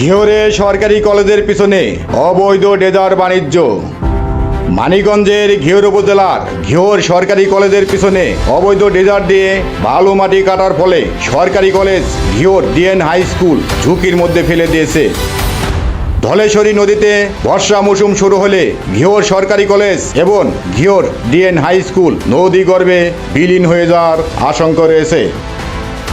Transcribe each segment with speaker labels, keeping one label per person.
Speaker 1: ঘিওরে সরকারি কলেজের পিছনে অবৈধ ডেজার বাণিজ্য। মানিকগঞ্জের ঘিওর উপজেলার ঘিওর সরকারি কলেজের পিছনে অবৈধ ডেজার দিয়ে বালু মাটি কাটার ফলে সরকারি college Ghior DN high school ঝুঁকির মধ্যে ফেলে দিয়েছে। ধলেশ্বরী নদীতে বর্ষা মৌসুম শুরু হলে ঘিওর সরকারি কলেজ এবং ঘিওর ডিএন হাই স্কুল নদী গর্ভে বিলীন হয়ে যাওয়ার আশঙ্কা রয়েছে।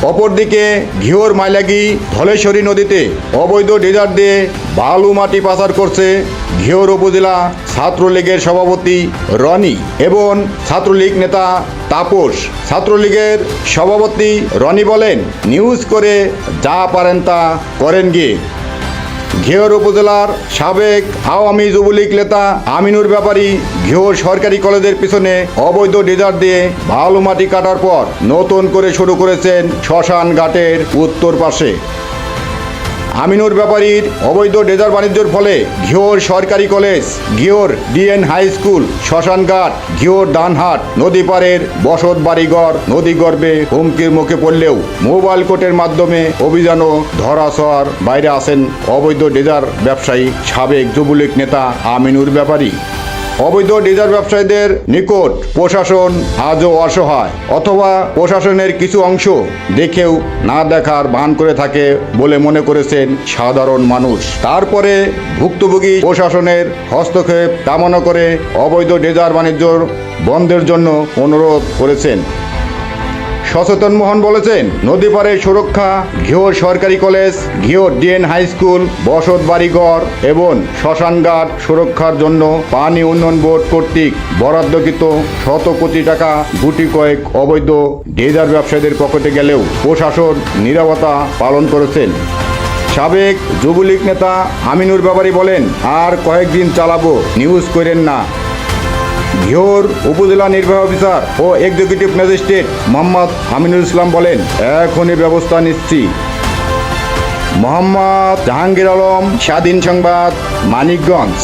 Speaker 1: অপরদিকে ঘিওর মাইলাগি ধলেশ্বরী নদীতে অবৈধ ডিজার দিয়ে বালু মাটি পাচার করছে ঘিওর উপজেলা ছাত্রলীগের সভাপতি রনি এবং ছাত্রলীগ নেতা তাপস। ছাত্রলীগের সভাপতি রনি বলেন, নিউজ করে যা পারেন তা করেন গিয়ে। ঘিওর উপজেলার সাবেক আওয়ামী যুবলীগ নেতা আমিনুর ব্যাপারী ঘেওর সরকারি কলেজের পিছনে অবৈধ ডিজার দিয়ে ভালো মাটি কাটার পর নতুন করে শুরু করেছেন শ্মশান ঘাটের উত্তর পাশে। আমিনুর ব্যাপারীর অবৈধ ডেজার বাণিজ্যের ফলে ঘিওর সরকারি college, Ghior DN high school, শ্মশানঘাট, Ghior Danhat, নদীপাড়ের বসত বাড়িঘর, নদী গর্বে হুমকির মুখে পড়লেও মোবাইল কোর্টের মাধ্যমে অভিযানও ধরা ছোঁয়ার বাইরে আসেন অবৈধ ডেজার ব্যবসায়ী সাবেক যুবলীগ নেতা আমিনুর ব্যাপারী। অবৈধ ডিজার ব্যবসায়ীদের নিকট প্রশাসন আজও অসহায়, অথবা প্রশাসনের কিছু অংশ দেখেও না দেখার ভান করে থাকে বলে মনে করেছেন সাধারণ মানুষ। তারপরে ভুক্তভোগী প্রশাসনের হস্তক্ষেপ কামনা করে অবৈধ ডেজার বাণিজ্য বন্ধের জন্য অনুরোধ করেছেন। সচেতন মোহন বলেছেন, নদী পাড়ে সুরক্ষা, ঘিওর সরকারি college, Ghior DN high school, বসত বাড়িঘর এবং শ্মশানঘাট সুরক্ষার জন্য পানি উন্নয়ন বোর্ড কর্তৃক বরাদ্দকৃত শত কোটি টাকা গুটি কয়েক অবৈধ ডেজার ব্যবসায়ীদের পকেটে গেলেও প্রশাসন নিরাপত্তা পালন করেছেন। সাবেক যুবলীগ নেতা আমিনুর ব্যাপারী বলেন, আর কয়েকদিন চালাবো, নিউজ করেন না। ঘিওর উপজেলা নির্বাহী অফিসার ও এক্সিকিউটিভ ম্যাজিস্ট্রেট মোহাম্মদ আমিনুল ইসলাম বলেন, এখনই ব্যবস্থা নিচ্ছি মোহাম্মদ জাহাঙ্গীর আলম, স্বাধীন সংবাদ, মানিকগঞ্জ।